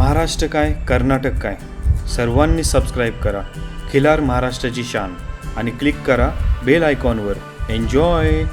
महाराष्ट्र काय कर्नाटक काय? सर्वांनी सबस्क्राईब करा. खिलार महाराष्ट्राची शान. आणि क्लिक करा बेल आयकॉनवर एन्जॉय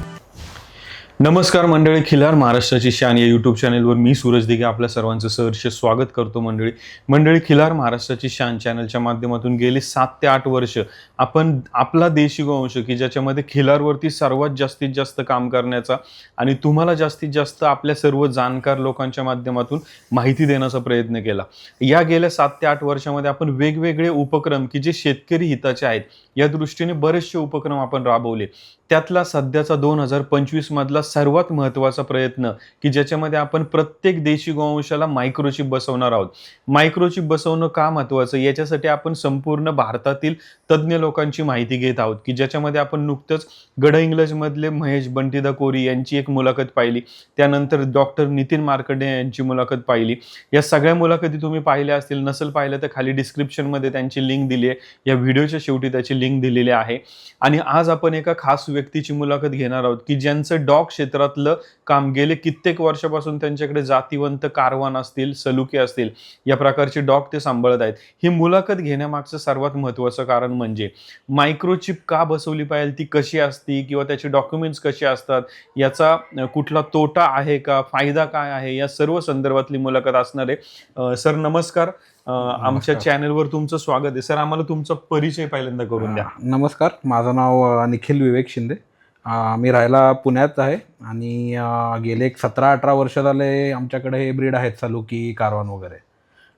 नमस्कार मंडळी खिलार महाराष्ट्राची शान या यूट्यूब चॅनलवर मी सूरज दिघे आपल्या सर्वांचं सहर्ष स्वागत करतो मंडळी. मंडळी खिलार महाराष्ट्राची शान चॅनलच्या माध्यमातून गेली सात ते आठ वर्ष आपण आपला देशी गोवंश की ज्याच्यामध्ये खिलारवरती सर्वात जास्तीत जास्त काम करण्याचा आणि तुम्हाला जास्तीत जास्त आपल्या सर्व जाणकार लोकांच्या माध्यमातून माहिती देण्याचा प्रयत्न केला. या गेल्या सात ते आठ वर्षामध्ये आपण वेगवेगळे उपक्रम की जे शेतकरी हिताचे आहेत या दृष्टीने बरेचसे उपक्रम आपण राबवले. त्यातला सध्याचा दोन हजार पंचवीस मधला सर्वात महत्त्वाचा प्रयत्न की ज्याच्यामध्ये आपण प्रत्येक देशी गोवंशाला मायक्रोचिप बसवणार आहोत. मायक्रोचिप बसवणं का महत्त्वाचं? याच्यासाठी आपण संपूर्ण भारतातील तज्ज्ञ लोकांची माहिती घेत आहोत की ज्याच्यामध्ये आपण नुकतंच गड इंग्लजमधले महेश बंटीदा कोरी यांची एक मुलाखत पाहिली. त्यानंतर डॉक्टर नितीन मार्कडे यांची मुलाखत पाहिली. या सगळ्या मुलाखती तुम्ही पाहिल्या असतील नसेल पाहिलं तर खाली डिस्क्रिप्शनमध्ये त्यांची लिंक दिली आहे. या व्हिडिओच्या शेवटी त्याची लिंक दिलेली आहे. आणि आज आपण एका खास व्यक्तीची मुलाखत घेणार आहोत की ज्यांचं डॉग क्षेत्रातलं काम गेले कित्येक वर्षापासून त्यांच्याकडे जातीवंत कारवान असतील सलुके असतील या प्रकारचे डॉग ते सांभाळत आहेत. ही मुलाखत घेण्यामागचं सर्वात महत्त्वाचं कारण म्हणजे मायक्रोचिप का बसवली पाहिजे ती कशी असती किंवा त्याचे डॉक्युमेंट्स कसे असतात याचा कुठला तोटा आहे का फायदा काय आहे या सर्व संदर्भातली मुलाखत असणार आहे. सर नमस्कार. आमच्या. चॅनलवर तुमचं स्वागत आहे. सर आम्हाला तुमचा परिचय पहिल्यांदा करून द्या. नमस्कार. माझं नाव निखिल विवेक शिंदे. मी राहायला पुण्यात आहे आणि गेले एक सतरा अठरा वर्ष झाले आमच्याकडे हे ब्रीड आहेत सलुकी कारवान वगैरे.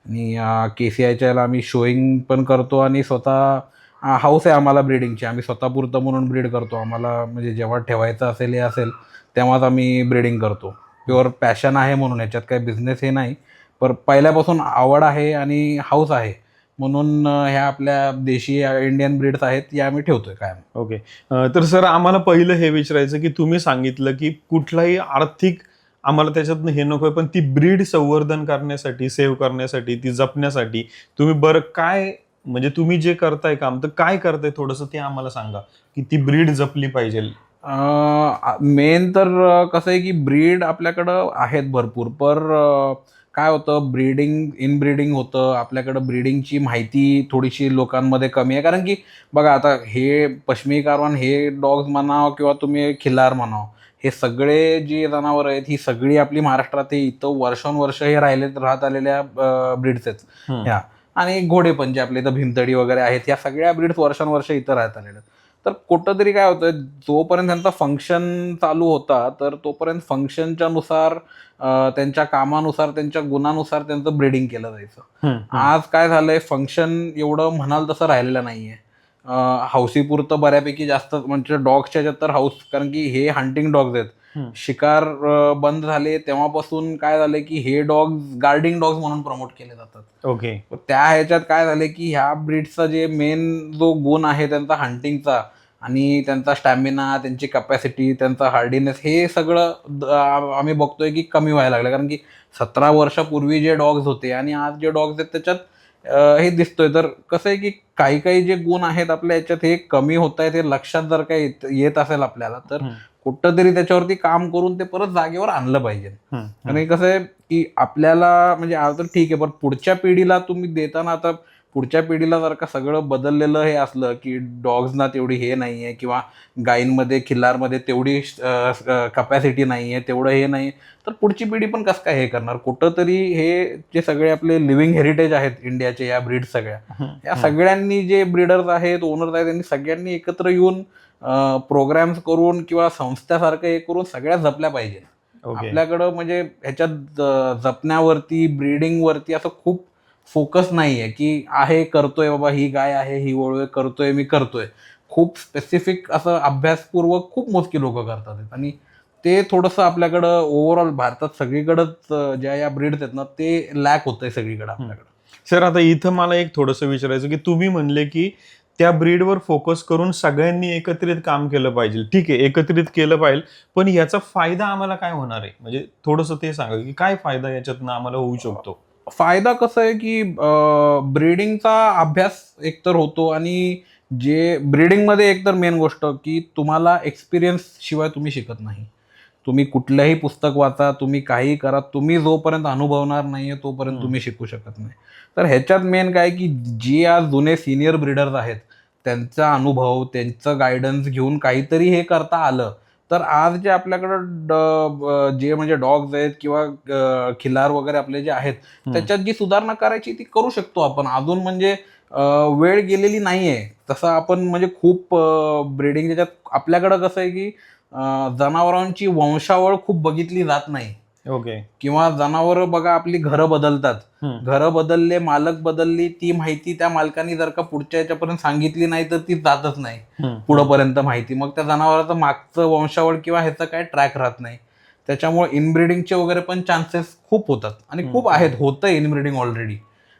आणि के सी आयच्या याला आम्ही शोईंग पण करतो आणि स्वतः हाऊस आहे आम्हाला ब्रीडिंगची आम्ही स्वतःपुरतं म्हणून ब्रीड करतो. आम्हाला म्हणजे जेव्हा ठेवायचं असेल हे असेल तेव्हाच आम्ही ब्रीडिंग करतो. प्युअर पॅशन आहे म्हणून याच्यात काही बिझनेस हे नाही. पण पहिल्यापासून आवड आहे आणि हाऊस आहे. म्हणून ह्या आपल्या देशी इंडियन ब्रीड्स आहेत या आम्ही ठेवतोय कायम. ओके तर सर आम्हाला पहिलं हे विचारायचं की तुम्ही सांगितलं की कुठलाही आर्थिक आम्हाला त्याच्यातनं हे नको पण ती ब्रीड संवर्धन करण्यासाठी सेव्ह करण्यासाठी ती जपण्यासाठी तुम्ही बरं काय म्हणजे तुम्ही जे करताय काम तर काय करताय थोडंसं ते आम्हाला सांगा की ती ब्रीड जपली पाहिजे. मेन तर कसं आहे की ब्रीड आपल्याकडं आहेत भरपूर पर काय होतं? ब्रीडिंग इन ब्रीडिंग होतं. आपल्याकडं ब्रीडिंगची माहिती थोडीशी लोकांमध्ये कमी आहे. कारण की बघा आता हे पश्चिमी कारवान हे डॉग्स म्हणावं किंवा तुम्ही खिल्लार म्हणावं हे सगळे जी जनावर आहेत ही सगळी आपली महाराष्ट्रात हे इथं वर्षानुवर्ष हे राहिले राहत आलेल्या ब्रीड्स आहेत. ह्या आणि घोडे पण जे आपले इथं भीमतडी वगैरे आहेत या सगळ्या ब्रीड्स वर्षानुवर्ष इथं राहत आलेल्या आहेत. तर कुठंतरी काय होतं जोपर्यंत त्यांचा फंक्शन चालू होता तर तोपर्यंत फंक्शनच्या नुसार त्यांच्या कामानुसार त्यांच्या गुणानुसार त्यांचं ब्रीडिंग केलं जायचं. आज काय झालंय फंक्शन एवढं म्हणाल तसं राहिलेलं नाहीये. हौसीपुरतं बऱ्यापैकी जास्त म्हणजे डॉग्सच्या तर हाऊस कारण की हे हंटिंग डॉग्स आहेत. शिकार बंद झाले तेव्हापासून काय झालंय की हे डॉग्स गार्डिंग डॉग्स म्हणून प्रमोट केले जातात. ओके त्या ह्याच्यात काय झालं की ह्या ब्रीडचा जे मेन जो गुण आहे त्यांचा हंटिंगचा आणि त्यांचा स्टॅमिना त्यांची कपॅसिटी त्यांचा हार्डीनेस हे सगळं आम्ही बघतोय की कमी व्हायला लागलं कारण की सतरा वर्षापूर्वी जे डॉग्स होते आणि आज जे डॉग्स आहेत त्याच्यात हे दिसतोय. तर कसं आहे की काही काही जे गुण आहेत आपल्या याच्यात हे कमी होत आहेत हे लक्षात जर काही येत असेल आपल्याला तर हम्म. कुठंतरी त्याच्यावरती काम करून ते परत जागेवर आणलं पाहिजे. आणि कसं आहे की आपल्याला म्हणजे आता तर ठीक आहे पण पुढच्या पिढीला तुम्ही देताना आता पुढच्या पिढीला जर का सगळं बदललेलं हे असलं की डॉग्सना तेवढी हे नाही आहे किंवा गायींमध्ये खिल्लारमध्ये तेवढी कपॅसिटी नाही आहे तेवढं हे नाही तर पुढची पिढी पण कसं काय हे करणार कुठंतरी हे जे सगळे आपले लिव्हिंग हेरिटेज आहेत इंडियाचे या ब्रीड सगळ्या या सगळ्यांनी जे ब्रीडर्स आहेत ओनर्स आहेत त्यांनी सगळ्यांनी एकत्र येऊन प्रोग्राम्स करून किंवा संस्थासारखं हे करून सगळ्या जपल्या पाहिजे आपल्याकडं म्हणजे ह्याच्यात जपण्यावरती ब्रीडिंगवरती असं खूप फोकस नाही आहे की आहे करतोय बाबा ही गाय आहे ही वळू करतोय मी करतोय. खूप स्पेसिफिक असं अभ्यासपूर्वक खूप मोजकी लोक करतात. आणि ते थोडंसं आपल्याकडं ओव्हरऑल भारतात सगळीकडंच ज्या या ब्रीड्स आहेत ना ते लॅक होतंय सगळीकडे आपल्याकडं. सर आता इथं मला एक थोडंसं विचारायचं की तुम्ही म्हणले की त्या ब्रीडवर फोकस करून सगळ्यांनी एकत्रित काम केलं पाहिजे. ठीक आहे एकत्रित केलं पाहिजे. पण याचा फायदा आम्हाला काय होणार आहे? म्हणजे थोडंसं ते सांगा की काय फायदा याच्यातनं आम्हाला होऊ शकतो? फायदा कसं आहे की ब्रीडिंगचा अभ्यास एकतर होतो आणि जे ब्रीडिंगमध्ये एकतर मेन गोष्ट की तुम्हाला एक्सपिरियन्स शिवाय तुम्ही शिकत नाही. तुम्ही कुठलंही पुस्तक वाचा तुम्ही काही करा तुम्ही जोपर्यंत अनुभवणार नाहीये तोपर्यंत तुम्ही शिकू शकत नाही. तर ह्याच्यात मेन काय की जे आज जुने सिनियर ब्रिडर्स आहेत त्यांचा अनुभव त्यांचं गायडन्स घेऊन काहीतरी हे करता आलं. तर आज जे आपल्याकडं जे म्हणजे डॉग्स आहेत किंवा खिलार वगैरे आपले जे आहेत त्याच्यात जी सुधारणा करायची ती करू शकतो आपण. अजून म्हणजे वेळ गेलेली नाहीये. तसं आपण म्हणजे खूप ब्रिडिंग त्याच्यात आपल्याकडं कसं आहे की जनावरांची वंशावळ खूप बघितली जात नाही. ओके. किंवा जनावर बघा आपली घरं बदलतात. घरं बदलले मालक बदलली ती माहिती त्या मालकाने जर का पुढच्या याच्यापर्यंत सांगितली नाही तर ती जातच नाही. पुढंपर्यंत माहिती. मग त्या जनावराचं मागचं वंशावळ किंवा ह्याचं काय ट्रॅक राहत नाही. त्याच्यामुळे इनब्रिडिंगचे वगैरे पण चान्सेस खूप होतात. आणि खूप आहेत. होतं इनब्रिडिंग ऑलरेडी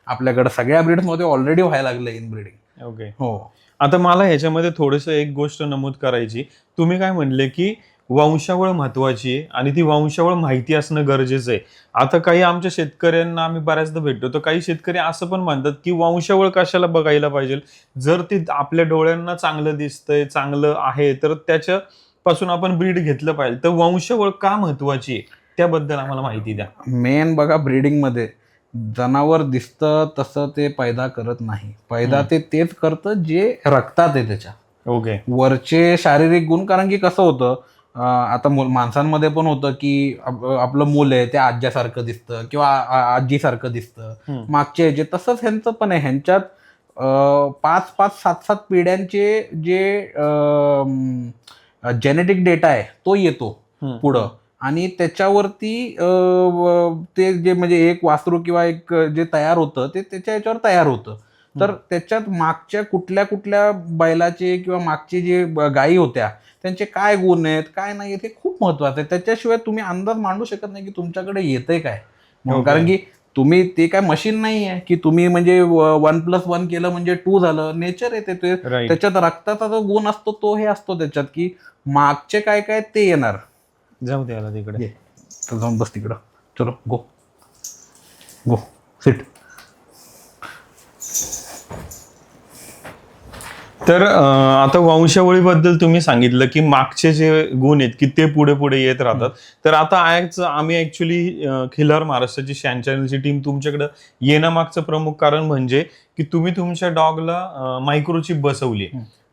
आपल्याकडे सगळ्या ब्रीड्समध्ये ऑलरेडी व्हायला लागलं इनब्रिडिंग ओके. हो. आता मला ह्याच्यामध्ये थोडंसं एक गोष्ट नमूद करायची. तुम्ही काय म्हणले की वंशावळ महत्वाची आहे आणि ती वंशावळ माहिती असणं गरजेचं आहे. आता काही आमच्या शेतकऱ्यांना आम्ही बऱ्याचदा भेटतो तर काही शेतकरी असं पण म्हणतात की वंशावळ कशाला बघायला पाहिजे? जर ते आपल्या डोळ्यांना चांगलं दिसतंय चांगलं आहे तर त्याच्यापासून आपण ब्रीड घेतलं पाहिजे. तर वंशावळ का महत्वाची आहे? त्याबद्दल आम्हाला माहिती द्या. मेन बघा ब्रीडिंगमध्ये जनावर दिसतं तसं ते पैदा करत नाही. पैदा ते तेच करतं जे रक्तात आहे त्याच्या. ओके. वरचे शारीरिक गुण कारण की कसं होतं आता माणसांमध्ये पण होतं की आप- आपलं मूल आहे ते आज्यासारखं दिसतं किंवा आजीसारखं दिसतं. मागचे जे तसंच ह्यांचं पण आहे ह्यांच्यात पाच पाच सात सात पिढ्यांचे जे जेनेटिक डेटा आहे तो येतो. पुढं आणि त्याच्यावरती ते जे म्हणजे एक वासरू किंवा एक जे तयार होतं ते त्याच्या याच्यावर तयार होतं तर त्याच्यात मागच्या कुठल्या कुठल्या बैलाचे किंवा मागचे जे गायी होत्या त्यांचे काय गुण आहेत काय नाही हे खूप महत्वाचं आहे. त्याच्याशिवाय तुम्ही अंदाज मांडू शकत नाही की तुमच्याकडे येतंय काय. म्हणून. Okay. कारण की तुम्ही ते काय मशीन नाही आहे की तुम्ही म्हणजे वन प्लस वन केलं म्हणजे टू झालं. नेचर आहे ते ते त्याच्यात रक्ताचा जो गुण असतो तो हे असतो त्याच्यात की मागचे काय काय ते येणार. जाऊ द्यायला तिकडे. जाऊन बस तिकडं. चलो गो गो सिट तर आता वंशावळीबद्दल तुम्ही सांगितलं की मागचे जे गुण आहेत की ते पुढे पुढे येत राहतात. तर आता आज आम्ही ऍक्च्युली खिलार महाराष्ट्राची शॅन चॅनलची टीम तुमच्याकडे येण्यामागचं प्रमुख कारण म्हणजे की तुम्ही तुमच्या डॉगला मायक्रोचिप बसवली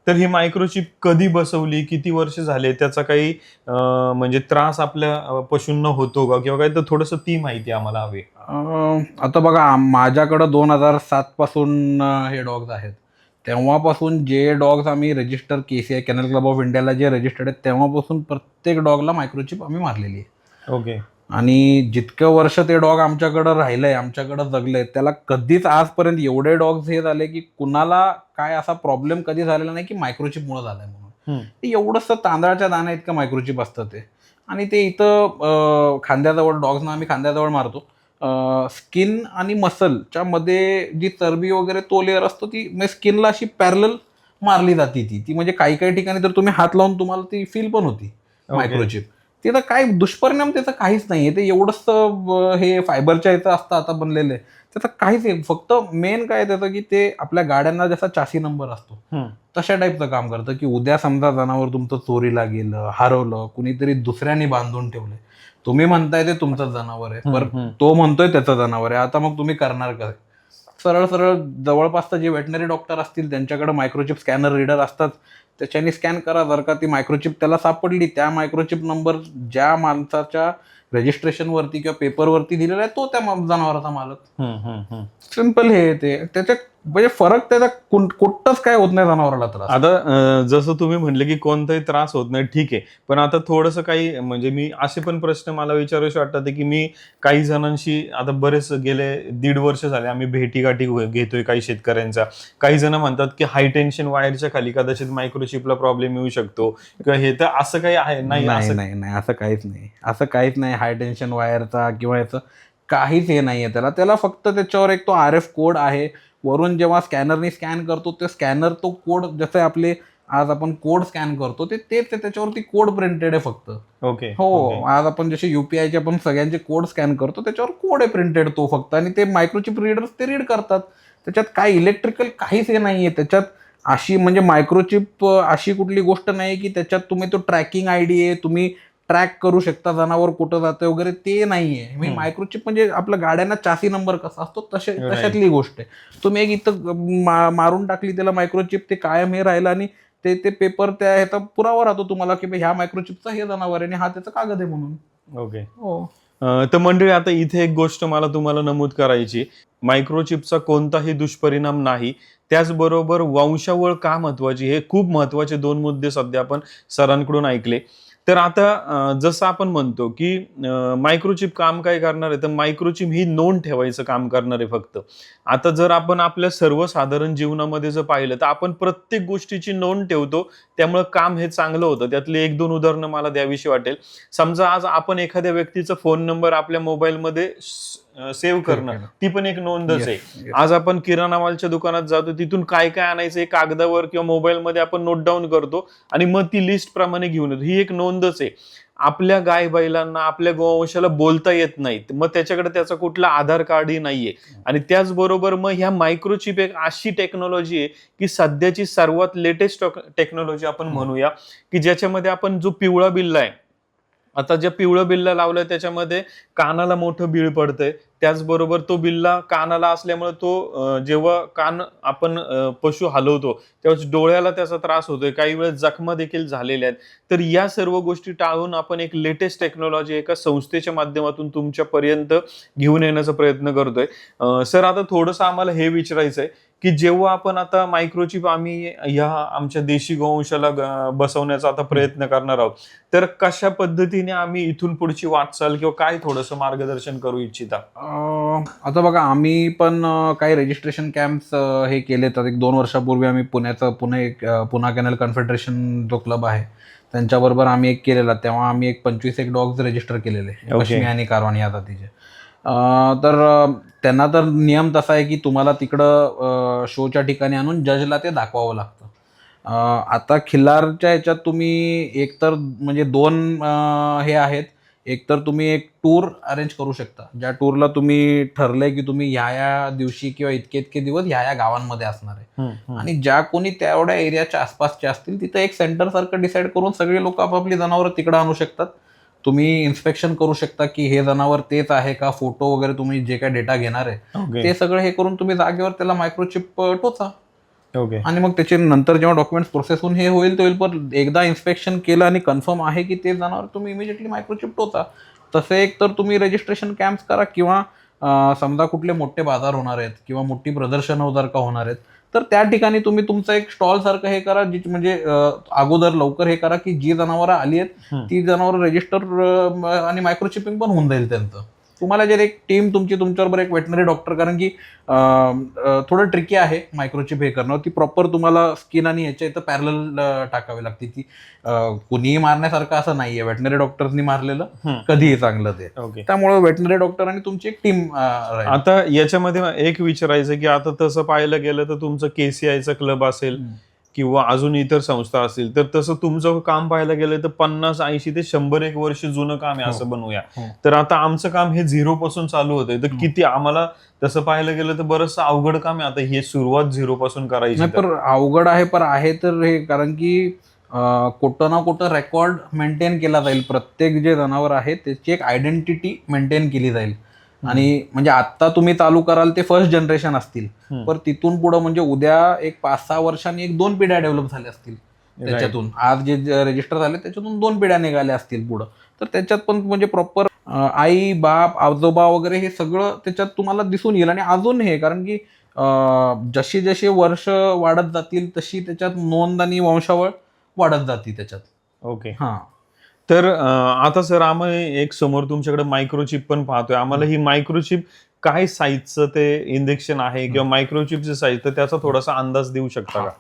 तर ही मायक्रोचिप कधी बसवली किती वर्ष झाले त्याचा काही म्हणजे त्रास आपल्या पशूंना होतो का? किंवा काही तर थोडंसं ती माहिती आम्हाला हवी आता बघा माझ्याकडं दोन हजार सात पासून हे डॉग्स आहेत. तेव्हापासून जे डॉग्स आम्ही register K C I kennel club of इंडियाला जे रजिस्टर्ड आहेत तेव्हापासून प्रत्येक डॉगला मायक्रोचिप आम्ही मारलेली आहे. ओके आणि जितकं वर्ष ते डॉग आमच्याकडं राहिलंय आमच्याकडं जगलंय त्याला कधीच आजपर्यंत एवढे डॉग्स हे झाले की कुणाला काय असा प्रॉब्लेम कधी झालेला नाही की मायक्रोचिपमुळे झालाय म्हणून. ते एवढंसं तांदळाच्या दाण्या इतकं मायक्रोचिप असतं ते. आणि ते इथं खांद्याजवळ डॉग्सना आम्ही खांद्याजवळ मारतो. स्किन आणि मसलच्या मध्ये जी चरबी वगैरे तो लेअर असतो ती म्हणजे स्किनला अशी पॅरल मारली जाते ती. ती म्हणजे काही काही ठिकाणी तर तुम्ही हात लावून तुम्हाला ती फील पण होती. मायक्रोचिप तिथं काय दुष्परिणाम त्याचा काहीच नाहीये. ते एवढंच हे फायबरच्या इथं असतं आता बनलेलं त्याचं काहीच आहे फक्त मेन काय आहे त्याचं की ते आपल्या गाड्यांना जसा चासी नंबर असतो. तशा टाईपचं काम करतं की उद्या समजा जनावर तुमचं चोरीला गेलं हरवलं कुणीतरी दुसऱ्याने बांधून ठेवलंय. तुम्ही म्हणताय ते तुमचं जनावर आहे. पर. तो म्हणतोय त्याचं जनावर आहे. आता मग तुम्ही करणार काय? सरळ सरळ जवळपासचं जे वेटनरी डॉक्टर असतील त्यांच्याकडे मायक्रोचिप स्कॅनर रीडर असतात. त्याच्याने स्कॅन करा जर का ती मायक्रोचिप त्याला सापडली. त्या मायक्रोचिप नंबर ज्या माणसाच्या रजिस्ट्रेशनवरती किंवा पेपरवरती दिलेला आहे तो त्या जनावराचा मालक. सिंपल हे ते. त्याच्या म्हणजे फरक त्याचा कुठंच काय होत नाही जनावराला त्रास. आता जसं तुम्ही म्हणले की कोणताही त्रास होत नाही ठीक आहे. पण आता थोडंसं काही म्हणजे मी असे पण प्रश्न मला विचारूशी वाटतात की मी काही जणांशी आता बरेच गेले दीड वर्ष झाले आम्ही भेटीगाठी घे- घेतोय काही शेतकऱ्यांचा. काही जण म्हणतात की हाय टेन्शन वायरच्या खाली कदाचित मायक्रोचिपला प्रॉब्लेम येऊ शकतो. किंवा हे तर असं काही आहे नाही नाही असं नाही नाही असं काहीच नाही. असं काहीच नाही हाय टेन्शन वायरचा किंवा याचं काहीच हे नाहीये त्याला. त्याला फक्त त्याच्यावर एक तो आर एफ कोड आहे. वरून जेव्हा स्कॅनरनी स्कॅन करतो ते स्कॅनर तो कोड जसे आपले आज आपण कोड स्कॅन करतो ते तेच आहे, त्याच्यावरती कोड प्रिंटेड आहे फक्त. ओके हो आज आपण जसे युपीआयचे आपण सगळ्यांचे कोड स्कॅन करतो त्याच्यावर कोड आहे प्रिंटेड तो फक्त. आणि ते मायक्रोचिप रीडर्स ते रीड करतात. त्याच्यात काय इलेक्ट्रिकल काहीच हे नाहीये. त्याच्यात अशी म्हणजे मायक्रोचिप अशी कुठली गोष्ट नाही की त्याच्यात तुम्ही तो ट्रॅकिंग आय डी आहे तुम्ही ट्रॅक करू शकता जनावर कुठं जाते वगैरे ते नाहीये. मी मायक्रोचिप म्हणजे आपल्या गाड्यांना चासी नंबर कसा असतो तसे तशातली गोष्ट आहे. तुम्ही एक इथं मा- मारून टाकली त्याला मायक्रोचिप ते कायम हे राहिलं आणि ते ते पेपर त्या ह्याचा पुरावा राहतो तुम्हाला की ह्या मायक्रोचिपचा हे जनावर आहे आणि हा त्याचा कागद आहे म्हणून. ओके हो. तर मंडळी आता इथे एक गोष्ट मला तुम्हाला नमूद करायची. मायक्रोचिपचा कोणताही दुष्परिणाम नाही. त्याचबरोबर वंशावळ का महत्वाची? हे खूप महत्त्वाचे दोन मुद्दे सध्या आपण सरांकडून ऐकले. तर आता जसं आपण म्हणतो की मायक्रोचिप काम काय करणार आहे? तर मायक्रोचिप ही नोंद ठेवायचं काम करणार आहे फक्त. आता जर आपण आपल्या सर्वसाधारण जीवनामध्ये जर पाहिलं तर आपण प्रत्येक गोष्टीची नोंद ठेवतो. त्यामुळं काम हे चांगलं होतं. त्यातले एक दोन उदाहरणं मला द्यावीशी वाटेल. समजा आज आपण एखाद्या व्यक्तीचा फोन नंबर आपल्या मोबाईलमध्ये सेव्ह करणं. ती पण एक नोंदच आहे. आज आपण किराणा मालच्या दुकानात जातो तिथून काय काय आणायचं कागदावर किंवा मोबाईलमध्ये आपण नोट डाऊन करतो आणि मग ती लिस्ट प्रमाणे घेऊन येतो. ही एक नोंदच आहे. आपल्या गाय बैलांना आपल्या गोवंशाला बोलता येत नाहीत. मग त्याच्याकडे त्याचा कुठला आधार कार्डही नाहीये. आणि त्याचबरोबर मग ह्या मायक्रोचिप एक अशी टेक्नॉलॉजी आहे की सध्याची सर्वात लेटेस्ट टेक्नॉलॉजी आपण म्हणूया की ज्याच्यामध्ये आपण जो पिवळा बिल्ला आहे आता ज्या पिवळं बिल्ला लावलंय त्याच्यामध्ये कानाला मोठं बिळ पडतंय. त्याचबरोबर तो बिल्ला कानाला असल्यामुळे तो जेव्हा कान आपण पशु हलवतो तेव्हा डोळ्याला त्याचा त्रास होतोय. काही वेळेस जखमा देखील झालेल्या आहेत. तर या सर्व गोष्टी टाळून आपण एक लेटेस्ट टेक्नॉलॉजी एका संस्थेच्या माध्यमातून तुमच्यापर्यंत घेऊन येण्याचा प्रयत्न करतोय. सर आता थोडंसं आम्हाला हे विचारायचं आहे की जेव्हा आपण आता मायक्रोचिप आम्ही ह्या आमच्या देशी गोवंशाला बसवण्याचा आता प्रयत्न करणार आहोत तर कशा पद्धतीने आम्ही इथून पुढची वाटचाल किंवा काय थोडंसं मार्गदर्शन करू इच्छिता? आता बघा आम्ही पण काही रजिस्ट्रेशन कॅम्प्स हे केले तर एक दोन वर्षापूर्वी आम्ही पुण्याचं पुणे पुणा कॅनल कन्फेडरेशन जो क्लब आहे त्यांच्याबरोबर आम्ही एक केलेला. तेव्हा आम्ही एक पंचवीस एक डॉग्स रजिस्टर केलेले. Okay. आणि कारवाणी या जातीचे. तर त्यांना तर नियम तसा आहे की तुम्हाला तिकडं शोच्या ठिकाणी आणून जजला ते दाखवावं लागतं. आता खिल्लारच्या ह्याच्यात तुम्ही एकतर म्हणजे दोन हे आहेत. एकतर तुम्ही एक टूर अरेंज करू शकता. ज्या टूरला तुम्ही ठरलंय की तुम्ही ह्या या दिवशी किंवा इतके इतके दिवस ह्या या गावांमध्ये असणार आहे. आणि ज्या कोणी तेवढ्या एरियाच्या आसपासचे असतील तिथं एक सेंटर सारखं डिसाईड करून सगळे लोक आपापली जनावरं तिकडं आणू शकतात. तुम्ही इन्स्पेक्शन करू शकता की हे जनावर तेच आहे का? फोटो वगैरे तुम्ही जे काय डेटा घेणार आहे ते सगळं हे करून तुम्ही जागेवर त्याला मायक्रोचिप टोचा. ओके आणि मग त्याचे नंतर जेव्हा डॉक्युमेंट्स प्रोसेस होऊन हे होईल ते होईल. पण एकदा इन्स्पेक्शन केलं आणि कन्फर्म आहे की ते जनावर तुम्ही इमिजिएटली मायक्रोचिप टोचा. तसे एक तर तुम्ही रजिस्ट्रेशन कॅम्प्स करा किंवा समजा कुठले मोठे बाजार होणार आहेत किंवा मोठी प्रदर्शनं जर का होणार आहेत तर त्या ठिकाणी तुम्ही तुमचं एक स्टॉल सारखं हे करा जी म्हणजे अगोदर लवकर हे करा की जी जनावरं आली आहेत. ती जनावरं रजिस्टर आणि मायक्रोचिपिंग पण होऊन जाईल त्यांचं तुम्हाला जर एक टीम तुमची तुमच्याबरोबर एक वेटनरी डॉक्टर कारण की थोडं ट्रिकी आहे मायक्रोचिप हे करणं. ती प्रॉपर तुम्हाला स्किन आणि ह्याच्या इथं पॅरल टाकावी लागते ती. कुणीही मारण्यासारखं असं नाहीये. वेटनरी डॉक्टरनी मारलेलं. कधीही चांगलं ते. त्यामुळे वेटनरी डॉक्टर आणि तुमची एक टीम आता याच्यामध्ये एक विचारायचं की आता तसं पाहायला गेलं तर तुमचं केसीआयचं क्लब असेल. किंवा अजून इतर संस्था असतील तर तसं तुमचं काम पाहायला गेलं तर पन्नास ऐंशी ते शंभर एक वर्ष जुनं काम आहे असं बनवूया. हो. तर आता आमचं काम हे झिरो पासून चालू होतंय. तर किती आम्हाला तसं पाहायला गेलं तर बरंचसं अवघड काम आहे. आता हे सुरुवात झिरो पासून करायची तर. पण अवघड आहे पण आहे तर हे कारण की कुठं ना कुठं रेकॉर्ड मेंटेन केला जाईल. प्रत्येक जे जनावर आहे त्याची एक आयडेंटिटी मेंटेन केली जाईल. आणि म्हणजे आता तुम्ही चालू कराल ते फर्स्ट जनरेशन असतील. पण तिथून पुढं म्हणजे उद्या एक पाच सहा वर्षांनी एक दोन पिढ्या डेव्हलप झाल्या असतील त्याच्यातून. आज जे रजिस्टर झाले त्याच्यातून दोन पिढ्या निघाल्या असतील पुढं. तर त्याच्यात पण म्हणजे प्रॉपर आई बाप आजोबा वगैरे हे सगळं त्याच्यात तुम्हाला दिसून येईल. आणि अजून हे कारण की जशी जशी वर्ष वाढत जातील तशी त्याच्यात नोंद आणि वंशावळ वाढत जाते त्याच्यात. ओके हा. तर आता सर आम्ही एक समोर तुमच्याकडे मायक्रोचिप पण पाहतोय. आम्हाला ही मायक्रोचिप काय साईजचं ते इंजेक्शन आहे किंवा मायक्रोचिपचं साईज तर त्याचा थोडासा अंदाज देऊ शकता का?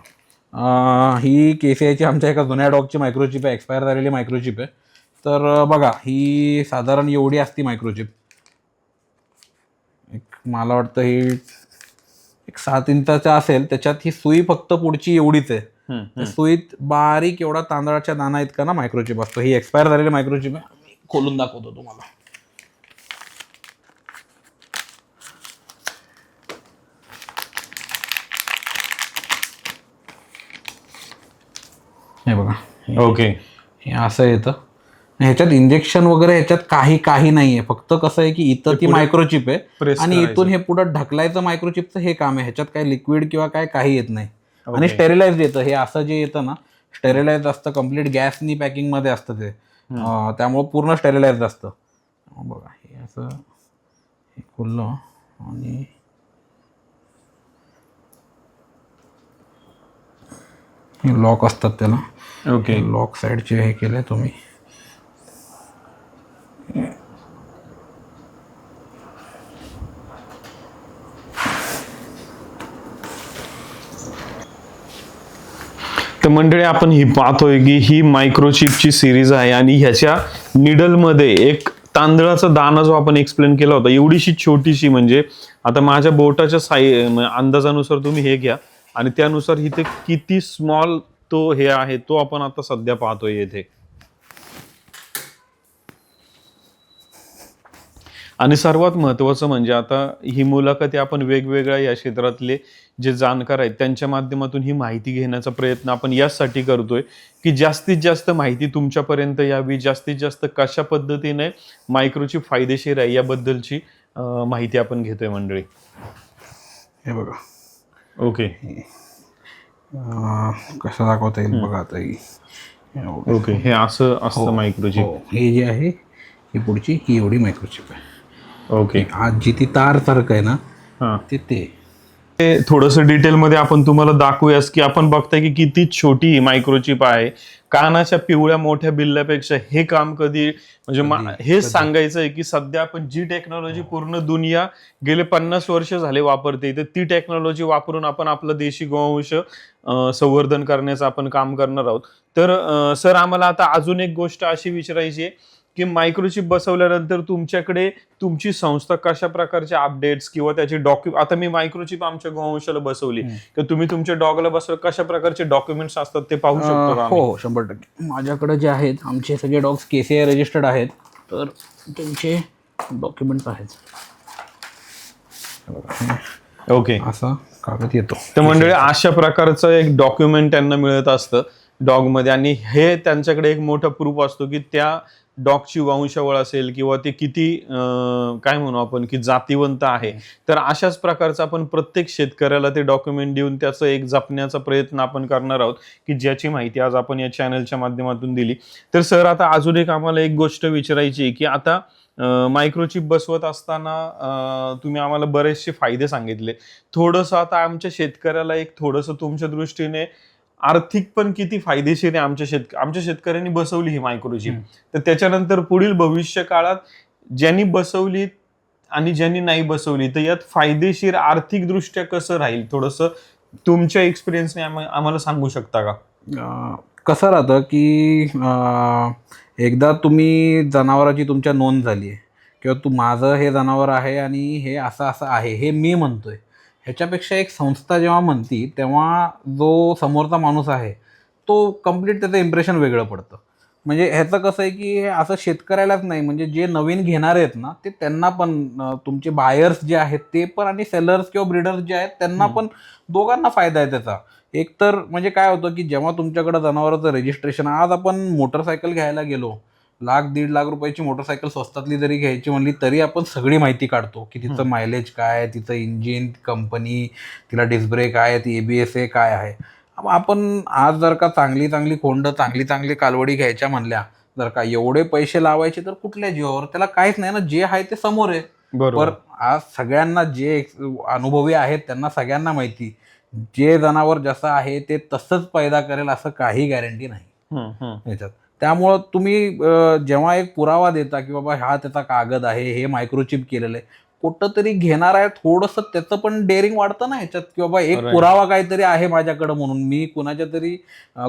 ही केसीआयची आमच्या एका जुन्या डॉगची मायक्रोचिप आहे. एक्सपायर झालेली मायक्रोचिप आहे. तर बघा ही साधारण एवढी असती मायक्रोचिप एक मला वाटतं ही एक सात इंचाचा असेल. त्याच्यात ही सुई फक्त पुढची एवढीच आहे. सुईत बारीक एवढा तांदळाच्या दाना इतका ना मायक्रोचिप असतो. ही एक्सपायर झालेली मायक्रोचिप खोलून दाखवतो तुम्हाला. हे बघा. ओके असं येतं. ह्याच्यात इंजेक्शन वगैरे ह्याच्यात काही काही नाहीये. फक्त कसं आहे की इथं ती मायक्रोचिप आहे आणि. इथून हे पुढे ढकलायचं मायक्रोचिपचं हे काम आहे. ह्याच्यात काही लिक्विड किंवा काय काही येत नाही. आणि. स्टेरिलाइज येतं. हे असं जे येतं ना स्टेरिलाइज असतं कंप्लीट गॅसनी पॅकिंगमध्ये असतं ते. त्यामुळं पूर्ण स्टेरिलाइज असतं. बघा हे असं हे खुललं आणि लॉक असतात त्याला. ओके लॉक साईडचे हे केले तुम्ही. तर मंडळी आपण ही पाहतोय की ही मायक्रोचिपची सिरीज आहे आणि ह्याच्या निडलमध्ये एक तांदळाचा दाना जो आपण एक्सप्लेन केला होता एवढीशी छोटीशी म्हणजे आता माझ्या बोटाच्या साई अंदाजानुसार तुम्ही हे घ्या. आणि त्यानुसार इथे किती स्मॉल तो हे आहे तो आपण आता सध्या पाहतोय येथे. आणि सर्वात महत्त्वाचं म्हणजे आता ही मुलाखती आपण वेगवेगळ्या या क्षेत्रातले जे जाणकार आहेत त्यांच्या माध्यमातून ही माहिती घेण्याचा प्रयत्न आपण यासाठी करतोय की जास्तीत जास्त माहिती तुमच्यापर्यंत यावी जास्तीत जास्त कशा पद्धतीने मायक्रोची फायदेशीर आहे याबद्दलची माहिती आपण घेतोय मंडळी. हे बघा. ओके. कसं दाखवता येईल बघा आता ही. हे. ओके हे असं असतं मायक्रोची. हो हे जे आहे ही पुढची ही एवढी मायक्रोचिप आहे ओके आज जी ती तार सारखं आहे ना हां. ते ते. ते थोडंसं डिटेलमध्ये आपण तुम्हाला दाखवूयास की आपण बघताय की किती छोटी ही मायक्रोचिप आहे. कानाच्या पिवळ्या मोठ्या बिल्ल्यापेक्षा हे काम कधी म्हणजे हे सांगायचं आहे की सध्या आपण जी टेक्नॉलॉजी पूर्ण दुनिया गेले पन्नास वर्ष झाले वापरते तर ती टेक्नॉलॉजी वापरून आपण आपलं देशी गोवंश संवर्धन करण्याचं आपण काम करणार आहोत. तर सर आम्हाला आता अजून एक गोष्ट अशी विचारायची आहे की मायक्रोचिप बसवल्यानंतर तुमच्याकडे तुमची संस्था कशा प्रकारचे अपडेट्स किंवा त्याची डॉक्यु आता मी मायक्रोचिप आमच्या गोवंशाला बसवली. तर तुम्ही तुमच्या डॉगला बसवलं कशा प्रकारचे डॉक्युमेंट्स असतात ते पाहू शकतो आम्ही? हो शंभर टक्के. माझ्याकडे जे आहेत आमचे सगळे dogs K C I registered आहेत. तर त्यांचे डॉक्युमेंट्स आहेत. हे हे ओके असा कागद येतो. तर मंडळी अशा प्रकारचं एक डॉक्युमेंट त्यांना मिळत असतं डॉगमध्ये आणि हे त्यांच्याकडे एक मोठं प्रूफ असतो की त्या डॉगची वंशवळ असेल किंवा ते किती काय म्हणू आपण की जातीवंत आहे तर अशाच प्रकारचं आपण प्रत्येक शेतकऱ्याला ते डॉक्युमेंट देऊन त्याचं एक जपण्याचा प्रयत्न आपण करणार आहोत की ज्याची माहिती आज आपण या चॅनलच्या माध्यमातून दिली. तर सर आता अजून एक आम्हाला एक गोष्ट विचारायची की आता मायक्रोचिप बसवत असताना तुम्ही आम्हाला बरेचसे फायदे सांगितले. थोडंसं आता आमच्या शेतकऱ्याला एक थोडंसं तुमच्या दृष्टीने आर्थिक पण किती फायदेशीर आहे आमच्या शेतक आमच्या शेतकऱ्यांनी बसवली ही मायक्रोचिप तर त्याच्यानंतर पुढील भविष्य काळात ज्यांनी बसवली आणि ज्यांनी नाही बसवली तर यात फायदेशीर आर्थिक दृष्ट्या कसं राहील? थोडंसं तुमच्या एक्सपिरियन्सने आम्हाला सांगू शकता का? कसं राहतं की एकदा तुम्ही जनावराची तुमच्या नोंद झाली आहे किंवा तू माझं हे जनावर आहे आणि हे असं असं आहे हे मी म्हणतोय. ह्याच्यापेक्षा एक संस्था जेव्हा म्हणती तेव्हा जो समोरचा माणूस आहे तो कंप्लीट त्याचं इम्प्रेशन वेगळं पडतं. म्हणजे ह्याचं कसं आहे की हे असं शेतकऱ्यालाच नाही म्हणजे जे नवीन घेणारे आहेत ना ते त्यांना पण तुमचे बायर्स जे आहेत ते पण आणि सेलर्स किंवा ब्रिडर्स जे आहेत त्यांना पण दोघांना फायदा आहे त्याचा. एक तर म्हणजे काय होतं की जेव्हा तुमच्याकडे जनावरांचं रजिस्ट्रेशन आज आपण मोटरसायकल घ्यायला गेलो लाख दीड लाख रुपयाची मोटरसायकल स्वस्तातली जरी घ्यायची म्हणली तरी आपण सगळी माहिती काढतो की तिचं मायलेज काय तिचं इंजिन कंपनी तिला डिस्क ब्रेक आहे ती ए बी एस ए काय आहे. अब आपण आज जर का चांगली चांगली खोंड चांगली चांगली कालवडी घ्यायच्या म्हणल्या जर का एवढे पैसे लावायचे तर कुठल्या जीवावर? त्याला काहीच नाही ना जे आहे ते समोर आहे. बरोबर. आज सगळ्यांना जे अनुभवी आहेत त्यांना सगळ्यांना माहिती जे जनावर जसं आहे ते तसंच पैदा करेल असं काही गॅरंटी नाही. याच्यात. त्यामुळं तुम्ही जेव्हा एक पुरावा देता की बाबा हा त्याचा कागद आहे हे मायक्रोचिप केलेलं आहे कुठं तरी घेणार आहे थोडंसं त्याचं पण डेअरिंग वाढतं ना ह्याच्यात की बाबा एक. पुरावा काहीतरी आहे माझ्याकडं म्हणून. मी कुणाच्या तरी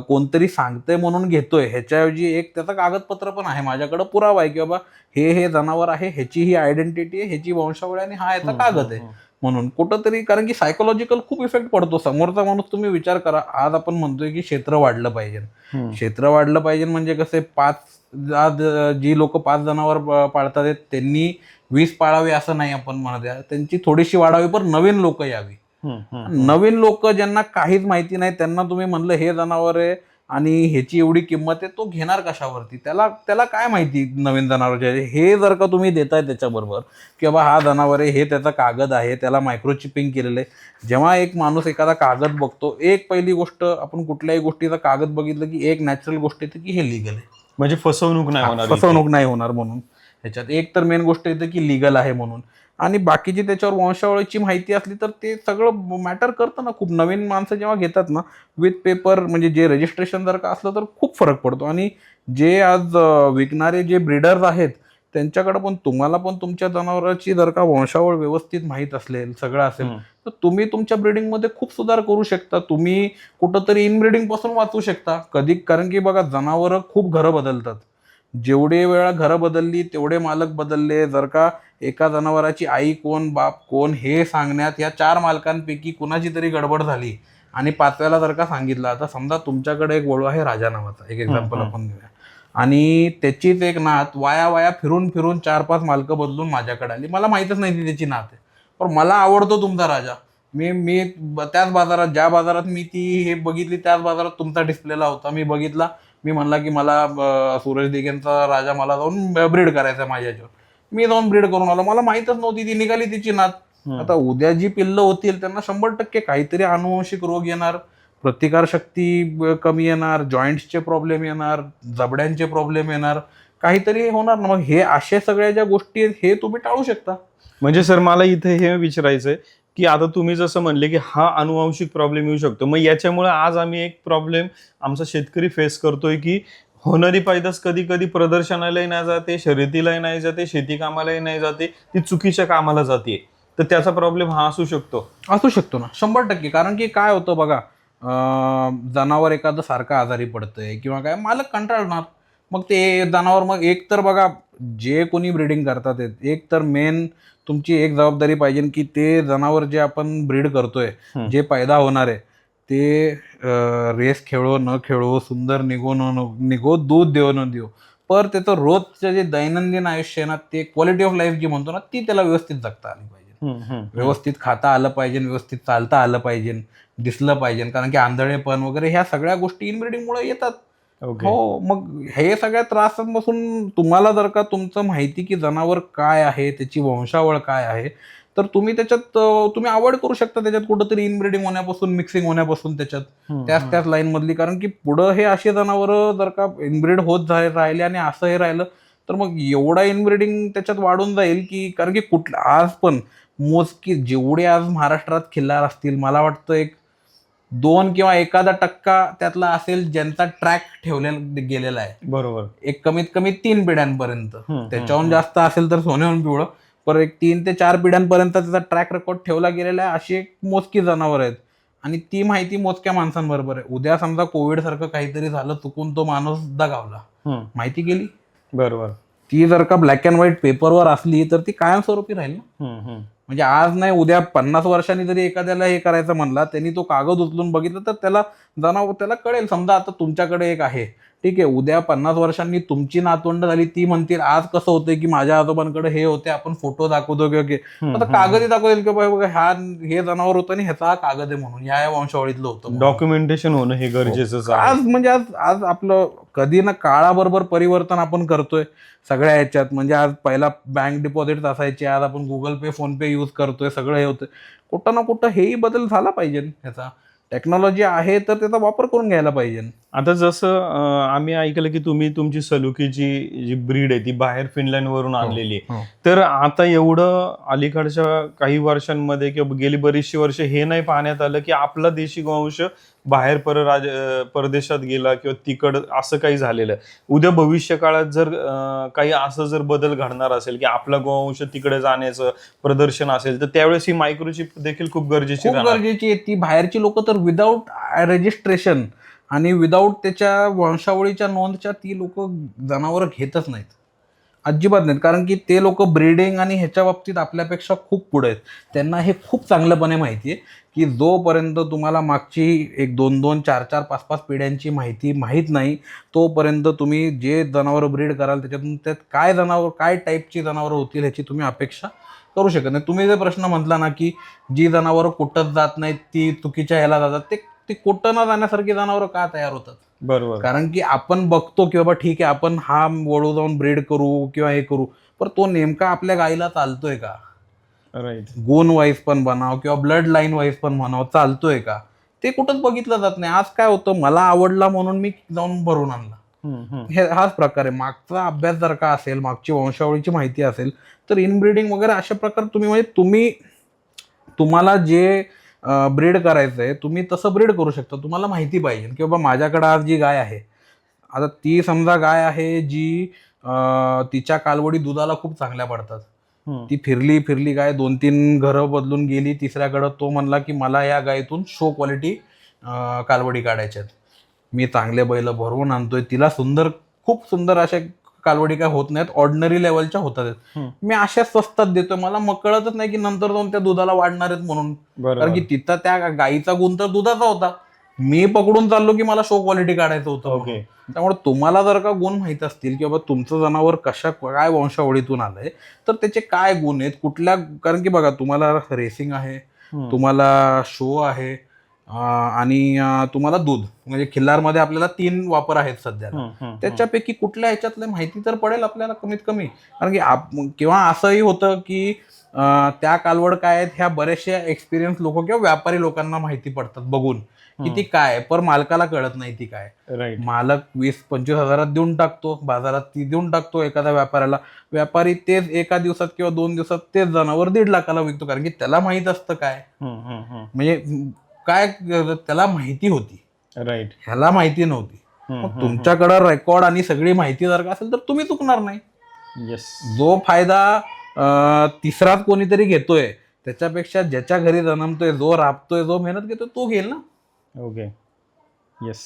कोणतरी सांगतंय म्हणून घेतोय. ह्याच्याऐवजी एक त्याचं कागदपत्र पण आहे. माझ्याकडं पुरावा आहे की बाबा हे हे जनावर आहे ह्याची ही आयडेंटिटी आहे ह्याची वंशावळ आणि हा याचा कागद आहे. म्हणून कुठंतरी कारण की सायकोलॉजिकल खूप इफेक्ट पडतो समोरचा माणूस तुम्ही विचार करा आज आपण म्हणतोय की क्षेत्र वाढलं पाहिजे. क्षेत्र वाढलं पाहिजे म्हणजे कसे पाच आज जी लोक पाच जनावर पाळतात आहेत, त्यांनी वीस पाळावे असं नाही आपण म्हणत. त्यांची थोडीशी वाढावी पण नवीन लोक यावी. नवीन लोक ज्यांना काहीच माहिती नाही त्यांना तुम्ही म्हणलं हे जनावर आहे आणि ह्याची एवढी किंमत आहे तो घेणार कशावरती? त्याला त्याला काय माहिती नवीन जनावरचे? आहे? हे जर का तुम्ही देताय त्याच्याबरोबर की बाबा हा जनावर आहे हे त्याचा कागद आहे त्याला मायक्रोचिपिंग केलेलं आहे. जेव्हा एक माणूस एखादा कागद बघतो एक पहिली गोष्ट आपण कुठल्याही गोष्टीचा कागद बघितलं की एक नॅचरल गोष्ट येते की हे लिगल आहे. म्हणजे फसवणूक नाही होणार. फसवणूक नाही होणार म्हणून. ह्याच्यात एक तर मेन गोष्ट येते की लिगल आहे म्हणून. आणि बाकीची त्याच्यावर वंशावळीची माहिती असली तर ते सगळं मॅटर करतं ना. खूप नवीन माणसं जेव्हा घेतात ना विथ पेपर म्हणजे जे रजिस्ट्रेशन जर का असलं तर खूप फरक पडतो. आणि जे आज विकणारे जे ब्रीडर्स आहेत त्यांच्याकडे पण तुम्हाला पण तुमच्या जनावराची जर का वंशावळ व्यवस्थित माहीत असेल सगळं असेल. तर तुम्ही तुमच्या ब्रिडिंगमध्ये खूप सुधार करू शकता. तुम्ही कुठंतरी इनब्रिडिंगपासून वाचू शकता. कधी कारण की बघा जनावरं खूप घरं बदलतात. जेवढे वेळा घरं बदलली तेवढे मालक बदलले. जर का एका जनावराची आई कोण बाप कोण हे सांगण्यात या चार मालकांपैकी कुणाची तरी गडबड झाली. आणि पाचव्याला जर का सांगितलं आता समजा तुमच्याकडे एक वळू आहे राजा नावाचा एक एक्झाम्पल. आपण घेऊया. आणि त्याचीच एक नात वाया वाया फिरून फिरून चार पाच मालकं बदलून माझ्याकडे आली. मला माहीतच नाही ती त्याची नात आहे. पण मला आवडतो तुमचा राजा. मी मी त्याच बाजारात ज्या बाजारात मी ती हे बघितली त्याच बाजारात तुमचा डिस्प्लेला होता. मी बघितला. मी म्हणला की मला सूरज दिघेंचा राजा मला जाऊन ब्रीड करायचा आहे माझ्या ह्याच्यावर मी जाऊन ब्रीड करून आलो. मला माहीतच नव्हती ती निघाली तिची नात. आता उद्या जी पिल्लं होतील त्यांना शंभर टक्के काहीतरी अनुवंशिक रोग येणार प्रतिकारशक्ती कमी येणार जॉईंट्सचे प्रॉब्लेम येणार जबड्यांचे प्रॉब्लेम येणार काहीतरी होणार ना. मग हे अशा सगळ्या ज्या गोष्टी आहेत हे तुम्ही टाळू शकता. म्हणजे सर मला इथे हे विचारायचंय की आता तुम्ही जसं म्हणले की हा अनुवांशिक प्रॉब्लेम येऊ शकतो. मग याच्यामुळे आज आम्ही एक प्रॉब्लेम आमचा शेतकरी फेस करतोय की होणारी पैदास कधी कधी प्रदर्शनालाही नाही जाते शर्यतीलाही नाही जाते शेती कामालाही नाही जाते ती चुकीच्या कामाला जाते. तर त्याचा प्रॉब्लेम हा असू शकतो. असू शकतो ना. शंभर टक्के. कारण की काय होतं बघा अं, जनावर एखादं सारखं आजारी पडतंय किंवा काय मालक कंटाळणार मग ते जनावर मग एक तर बघा जे कोणी ब्रीडिंग करतात एक तर मेन तुमची एक जबाबदारी पाहिजे की ते जनावर जे आपण ब्रीड करतोय. जे पैदा होणार आहे ते रेस खेळो न खेळो सुंदर निघो न निघो दूध देव न देव पर त्याचं रोजचं जे दैनंदिन आयुष्य आहे ना ते क्वालिटी ऑफ लाईफ जी म्हणतो ना ती त्याला व्यवस्थित जगता आली पाहिजे. व्यवस्थित खाता आलं पाहिजे व्यवस्थित चालता आलं पाहिजे दिसलं पाहिजे. कारण की आंधळेपण वगैरे ह्या सगळ्या गोष्टी इनब्रिडिंगमुळे येतात. हो मग हे सगळ्या त्रासांपासून तुम्हाला जर का तुमचं माहिती की जनावर काय आहे त्याची वंशावळ काय आहे तर तुम्ही त्याच्यात तुम्ही अवॉइड करू शकता त्याच्यात कुठंतरी इनब्रिडिंग होण्यापासून मिक्सिंग होण्यापासून त्याच्यात. त्याच त्याच लाईन मधली. कारण की पुढं हे असे जनावरं जर का इनब्रीड होत राहिले आणि असं हे राहिलं तर मग एवढा इनब्रिडिंग त्याच्यात वाढून जाईल की कारण की कुठलं आज पण मोजकी जेवढे आज महाराष्ट्रात खिल्लार असतील मला वाटतं एक दोन किंवा एखादा टक्का त्यातला असेल ज्यांचा ट्रॅक ठेवलेला गेलेला आहे. बरोबर. एक कमीत कमी तीन पिढ्यांपर्यंत. त्याच्याहून जास्त असेल तर सोन्याहून पिवळं. पर एक तीन ते चार पिढ्यांपर्यंत त्याचा ट्रॅक रेकॉर्ड ठेवला गेलेला आहे. अशी एक मोजकी जनावर आहेत. आणि ती माहिती मोजक्या माणसांबरोबर आहे. उद्या समजा कोविड सारखं काहीतरी झालं चुकून तो माणूस दगावला. माहिती गेली? बरोबर. ती जर का ब्लॅक अँड व्हाईट पेपरवर असली तर ती कायमस्वरूपी राहील ना. म्हणजे आज नाही उद्या पन्नास वर्षांनी जरी एखाद्याला हे करायचं म्हणला त्यांनी तो कागद उचलून बघितलं तर त्याला जनावर त्याला कळेल. समजा आता तुमच्याकडे एक आहे. ठीक आहे उद्या पन्नास वर्षांनी तुमची नातवंड झाली ती म्हणतील आज कसं होतंय की माझ्या आजोबांकडे हे होते आपण फोटो दाखवतो किंवा आता. कागदही दाखवतील की बाबा हा हे जनावर होतं आणि ह्याचा हा कागद आहे म्हणून ह्या या वंशावळीतलं होतं. डॉक्युमेंटेशन होणं हे गरजेचंच आहे आज म्हणजे आज आज आपलं कधी ना काळाबरोबर परिवर्तन आपण करतोय सगळ्या ह्याच्यात म्हणजे आज पहिला बँक डिपॉझिट असायचे आज आपण Google Pay PhonePe use करतोय सगळं हे होतंय कुठं ना कुठं हेही बदल झाला पाहिजे ह्याचा टेक्नॉलॉजी आहे तर त्याचा वापर करून घ्यायला पाहिजे आता जसं आम्ही ऐकलं की तुम्ही तुमची सलुकीची जी ब्रीड आहे ती बाहेर फिनलँड वरून आणलेली आहे हो. तर आता एवढं अलीकडच्या काही वर्षांमध्ये किंवा गेली बरीचशी वर्ष हे नाही पाहण्यात आलं की आपला देशी गोवंश बाहेर परराज परदेशात गेला किंवा तिकड असं काही झालेलं आहे. उद्या भविष्य काळात जर काही असं जर बदल घडणार असेल की आपला गोवंश तिकडे जाण्याचं प्रदर्शन असेल तर त्यावेळेस ही मायक्रोचिप देखील खूप गरजेची खूप गरजेची आहे. ती बाहेरची लोक तर विदाऊट रजिस्ट्रेशन आणि विदाऊट त्याच्या वंशावळीच्या नोंदच्या ती लोक जनावरं घेतच नाहीत. अजिबात नाहीत. कारण की ते लोक ब्रीडिंग आणि ह्याच्या बाबतीत आपल्यापेक्षा खूप पुढे आहेत. त्यांना हे खूप चांगलंपणे माहिती आहे की जोपर्यंत तुम्हाला मागची एक दोन दोन चार चार पाच पाच पिढ्यांची माहिती माहीत नाही तोपर्यंत तुम्ही जे जनावरं ब्रीड कराल त्याच्यातून त्यात काय जनावर काय टाईपची जनावरं होतील ह्याची तुम्ही अपेक्षा करू शकत नाही. तुम्ही जे प्रश्न म्हटला ना की जी जनावरं कुठंच जात नाहीत ती चुकीच्या ह्याला जातात ते ती कुठं न जाण्यासारखी जनावरं का तयार होतात? बरोबर. कारण की आपण बघतो की बाबा ठीक आहे आपण हा वळू जाऊन ब्रीड करू किंवा हे करू पण तो नेमका आपल्या गाईला चालतोय का? राईट गुण वाईज पण बनाव किंवा ब्लड लाईन वाईज पण म्हणावं चालतोय का? ते कुठंच बघितलं जात नाही. आज काय होतं मला आवडला म्हणून मी जाऊन भरून आणला. हे हाच प्रकार आहे. मागचा अभ्यास जर का असेल मागची वंशावळीची माहिती असेल तर इनब्रीडिंग वगैरे अशा प्रकारे तुम्ही म्हणजे तुम्ही तुम्हाला जे ब्रीड करायचं आहे तुम्ही तसं ब्रीड करू शकता. तुम्हाला माहिती पाहिजे. की बाबा माझ्याकडे आज जी गाय आहे आता ती समजा गाय आहे जी तिच्या कालवडी दुधाला खूप चांगल्या पडतात. ती फिरली फिरली गाय दोन तीन घरं बदलून गेली तिसऱ्याकडं तो म्हणला की मला या गायीतून शो क्वालिटी कालवडी काढायच्यात. मी चांगले बैल भरवून आणतोय. तिला सुंदर खूप सुंदर अशा कालवडी काय होत नाहीत ऑर्डिनरी लेवलच्या होतात. मी अशा स्वस्तात देतोय मला मग कळतच नाही की नंतर जाऊन त्या दुधाला वाढणार आहेत म्हणून. कारण की तिथं त्या गाईचा गुण तर दुधाचा होता. मी पकडून चाललो की मला शो क्वालिटी काढायचं होतं त्यामुळे तुम्हाला जर का गुण माहीत असतील की बाबा तुमचं जनावर कशा काय वंशावळीतून आलंय तर त्याचे काय गुण आहेत कुठल्या कारण की बघा तुम्हाला रेसिंग आहे तुम्हाला शो आहे आणि तुम्हाला दूध. म्हणजे खिल्लारमध्ये आपल्याला तीन वापर आहेत सध्या. त्याच्यापैकी कुठल्या ह्याच्यातलं माहिती तर पडेल आपल्याला कमीत कमी. कारण की किंवा असंही होतं की त्या कालवड काय आहेत ह्या बऱ्याचशा एक्सपिरियन्स लोक किंवा व्यापारी लोकांना माहिती पडतात बघून. की ती काय पर मालकाला कळत नाही ती काय मालक वीस पंचवीस हजारात देऊन टाकतो बाजारात ती देऊन टाकतो एखाद्या व्यापाऱ्याला. व्यापारी तेच एका दिवसात किंवा दोन दिवसात तेच जनावर दीड लाखाला विकतो कारण की त्याला माहीत असतं काय. म्हणजे काय त्याला माहिती होती. राईट ह्याला माहिती नव्हती. मग तुमच्याकडं रेकॉर्ड आणि सगळी माहिती जर का असेल तर तुम्ही चुकणार नाही. येस जो फायदा अं, तिसराच कोणीतरी घेतोय त्याच्यापेक्षा ज्याच्या घरी जन्मतोय जो राबतोय जो मेहनत घेतोय तो घेईल ना. ओके येस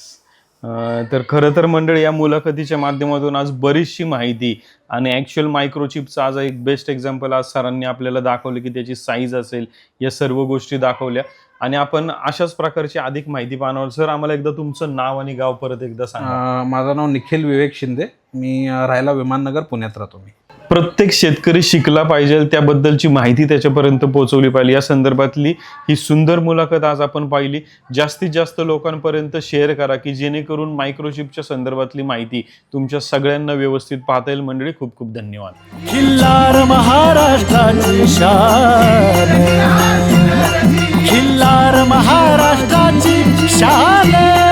तर खरं तर मंडळी या मुलाखतीच्या माध्यमातून आज बरीचशी माहिती आणि ॲक्च्युअल मायक्रोचिपचं आज एक बेस्ट एक्झाम्पल आज सरांनी आपल्याला दाखवलं की त्याची साईज असेल या सर्व गोष्टी दाखवल्या. आणि आपण अशाच प्रकारची अधिक माहिती पाहणार सर आम्हाला एकदा तुमचं नाव आणि गाव परत एकदा सांगा. माझं नाव निखिल विवेक शिंदे. मी राहायला विमाननगर पुण्यात राहतो मी. प्रत्येक शेतकरी शिकला पाहिजे त्याबद्दलची माहिती त्याच्यापर्यंत पोहोचवली पाहिजे या संदर्भातली ही सुंदर मुलाखत आज आपण पाहिली. जास्तीत जास्त लोकांपर्यंत शेअर करा की जेणेकरून मायक्रोचिपच्या संदर्भातली माहिती तुमच्या सगळ्यांना व्यवस्थित पाहता येईल. मंडळी खूप खूप धन्यवाद. खिल्लार महाराष्ट्राची शान. खिल्लार महाराष्ट्राची शाले